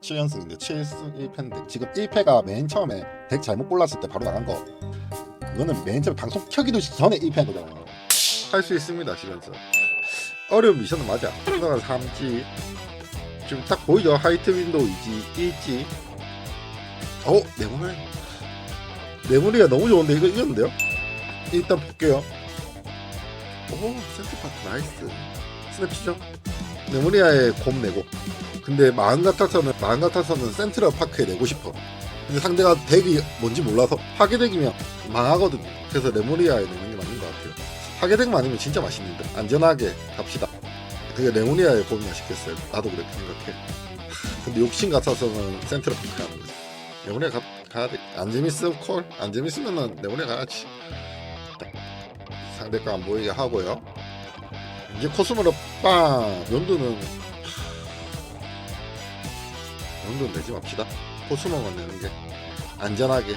7연승인데 7승 1패인데 지금 1패가 맨 처음에 덱 잘못 골랐을 때 바로 나간 거. 그거는 맨 처음 방송 켜기도 전에 1패한 거잖아요. 할 수 있습니다 집에서 어려운 미션은 맞아. 생각은 3G 지금 딱 보이죠? 하이트 윈도우 2G 1G 어? 네모를 네모리가 너무 좋은데 이거 이겼는데요? 일단 볼게요. 오 센터파트 나이스. 스냅치죠? 네모리아에 곰 내고 근데 마음 같아서는 마음 같아서는 센트럴 파크에 내고 싶어. 근데 상대가 덱이 뭔지 몰라서 파괴 덱이면 망하거든요. 그래서 레모리아에 내는 게 맞는 것 같아요. 파괴 덱만 아니면 진짜 맛있는데 안전하게 갑시다. 그게 레모리아에 곰이 맛있겠어요. 나도 그렇게 생각해. 근데 욕심 같아서는 센트럴 파크 하는 거지 레모리아 가, 가야 돼 안 재밌으면 콜 안 재밌으면은 레모리아 가야지. 상대 거안 보이게 하고요. 이제 코스모로 빵! 연두는 연두는 내지 맙시다. 코스모만 내는 게. 안전하게.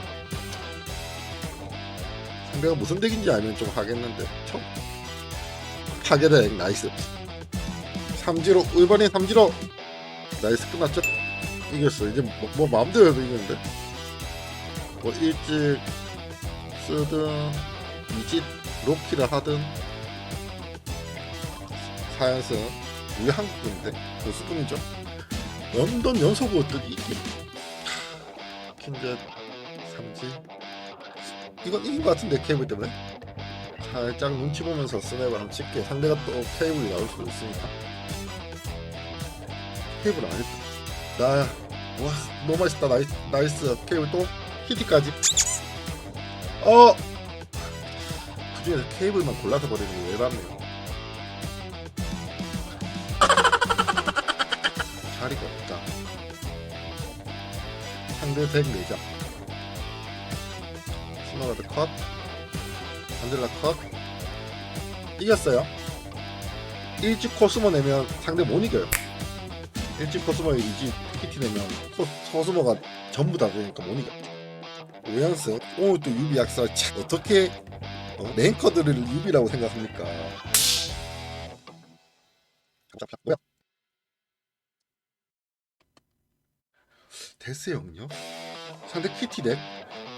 상대가 무슨 덱인지 알면 좀 하겠는데. 총 파괴덱 나이스. 3지로 1번이 3지로. 나이스 끝났죠? 이겼어. 이제 뭐, 뭐 마음대로 해도 이겼는데. 뭐 일찍 쓰든 이집 로키를 하든. 사연승. 우리 한국분인데? 고수분이죠 런던 연속으로 뜨기 킨젯 3지 이건 이긴 것 같은데 케이블 때문에? 살짝 눈치 보면서 스냅을 한번 칠게. 상대가 또 케이블이 나올 수도 있으니까. 케이블 안 했다 나와 너무 맛있다. 나이스, 나이스. 케이블 또 히티까지. 어! 그중에서 케이블만 골라서 버리는 게왜 봤네요 자리가 없다. 상대 덱 4장. 스노가드 컷. 안젤라 컷. 이겼어요. 일찍 코스모 내면 상대 못 이겨요. 일찍 코스모에 이지 PT 내면 코, 코스모가 전부 다 되니까 못 이겨. 5연승. 오늘 또 유비 약사 참 어떻게 어, 랭커들을 유비라고 생각합니까? 뭐야? 데스 영역? 상대 키티 덱?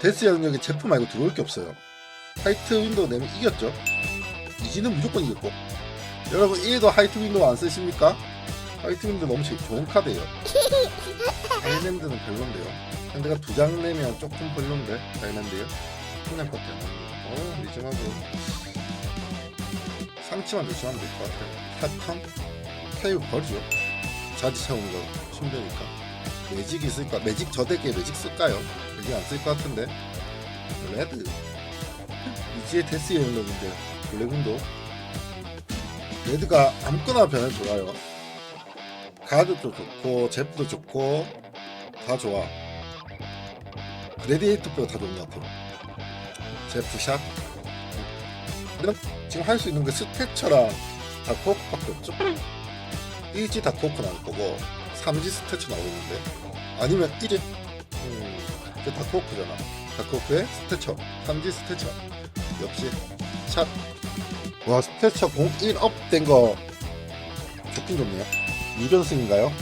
데스 영역에 제품 말고 들어올 게 없어요. 하이트 윈도우 내면 이겼죠? 이지는 무조건 이겼고. 여러분 1도 하이트 윈도우 안 쓰십니까? 하이트 윈도우 너무 제- 좋은 카드예요. 다이랜드는 별론데요. 상대가 두 장 내면 조금 별론데 다이랜드요? 안 나옵니다. 어 리즘하고 상치만 조심하면 될 것 같아요. 사탕? 케이블 버리죠. 자지 채우는 거 힘드니까. 매직 있을까? 매직 저 덱에 매직 쓸까요? 매직 안 쓸 것 같은데. 레드. 이지의 데스의 영역인데 블랙윈도. 레드가 아무거나 변해 좋아요. 가드도 좋고 제프도 좋고 다 좋아. 레디에이터보다 다 좋은 것 같아요. 제프샷. 지금 할 수 있는 게 스태처랑 다크호크밖에 없죠. 1지 다크호크 나올 거고 3지 스태처 나오는데 아니면 1지 음, 그 다크호크잖아. 다크호크에 스태처 3지 스태처 역시 샷. 와 스태처 01업 된 거 좋긴 좋네요. 유전승인가요?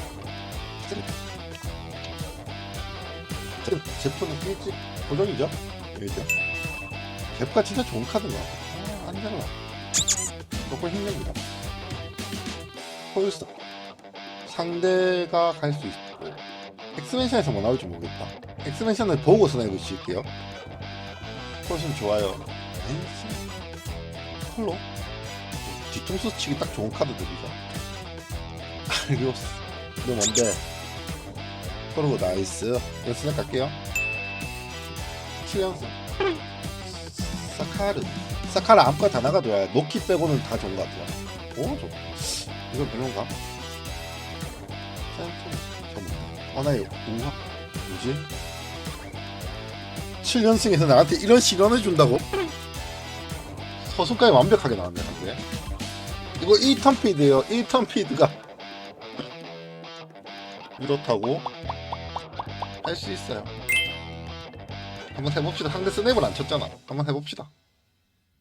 지금 제프는 1지 고정이죠? 1지. 제프가 진짜 좋은 카드인 것 같아. 아, 안 잘라. 조금 힘냅니다. 폴스 상대가 갈 수 있고 엑스맨션에서 뭐 나올지 모르겠다. 엑스맨션을 보고 스나이브 칠게요. 폴스는 좋아요. 에이스 컬러 뒤통수 치기 딱 좋은 카드들이죠. 알리오스 너 뭔데? 그리고 나이스 스냅 갈게요. 7연승 사카르 사카르 아무거나 다 나가줘야 노키 빼고는 다 좋은 것 같아요. 오 좋다. 이건 별론가? 센트 저뭔데 하나의 우와 뭐지? 7연승에서 나한테 이런 실현을 준다고? 서순까지 완벽하게 나왔네 근데. 이거 1턴 피드에요. 1턴 피드가 이렇다고? 할 수 있어요. 한번 해봅시다. 상대 스냅을 안 쳤잖아. 한번 해봅시다.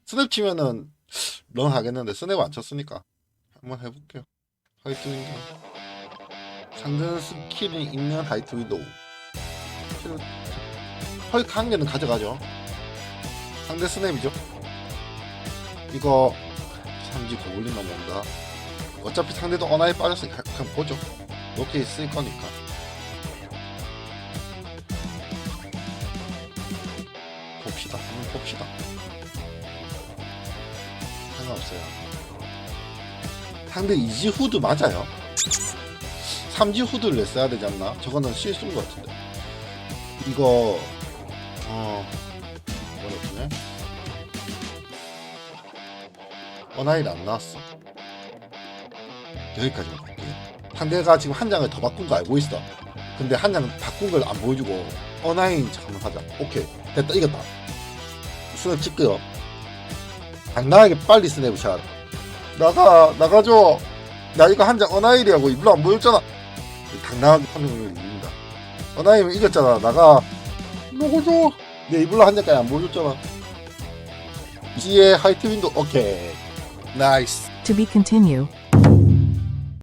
스냅 치면은 런 하겠는데 스냅 안 쳤으니까. 한번 해볼게요. 윈 도 상대 스킬이 있는 하이트 윈도우. 스킬을 헐크 한 개는 가져가죠. 상대 스냅이죠. 이거 삼지 고블린만 온다. 어차피 상대도 언하에 빠졌으니까 그냥 보죠. 이렇게 있을 거니까. 봅시다. 한번 봅시다. 상관없어요. 상대 이지 후드 맞아요 3지 후드를 냈어야 되지 않나? 저거는 실수인 것 같은데. 이거 어 어렵네 어나일 안 나왔어. 여기까지만 갈게요 상대가 지금 한 장을 더 바꾼 거 알고 있어. 근데 한 장은 바꾼 걸 안 보여주고 어나인 잠깐만 하자. 오케이. 됐다. 이겼다. 스냅 찍고요 당당하게 빨리 스냅 샷. 나가 나가줘. 나 이거 한 장 어나일이라고 일로 안 보였잖아 당당하게 판정을 이깁니다. 어나일은 이겼잖아. 나가. 나가줘 내 이불로 한 장까지 안 보여줬잖아. 이지의 하이트 윈도 오케이. 나이스. To be continue.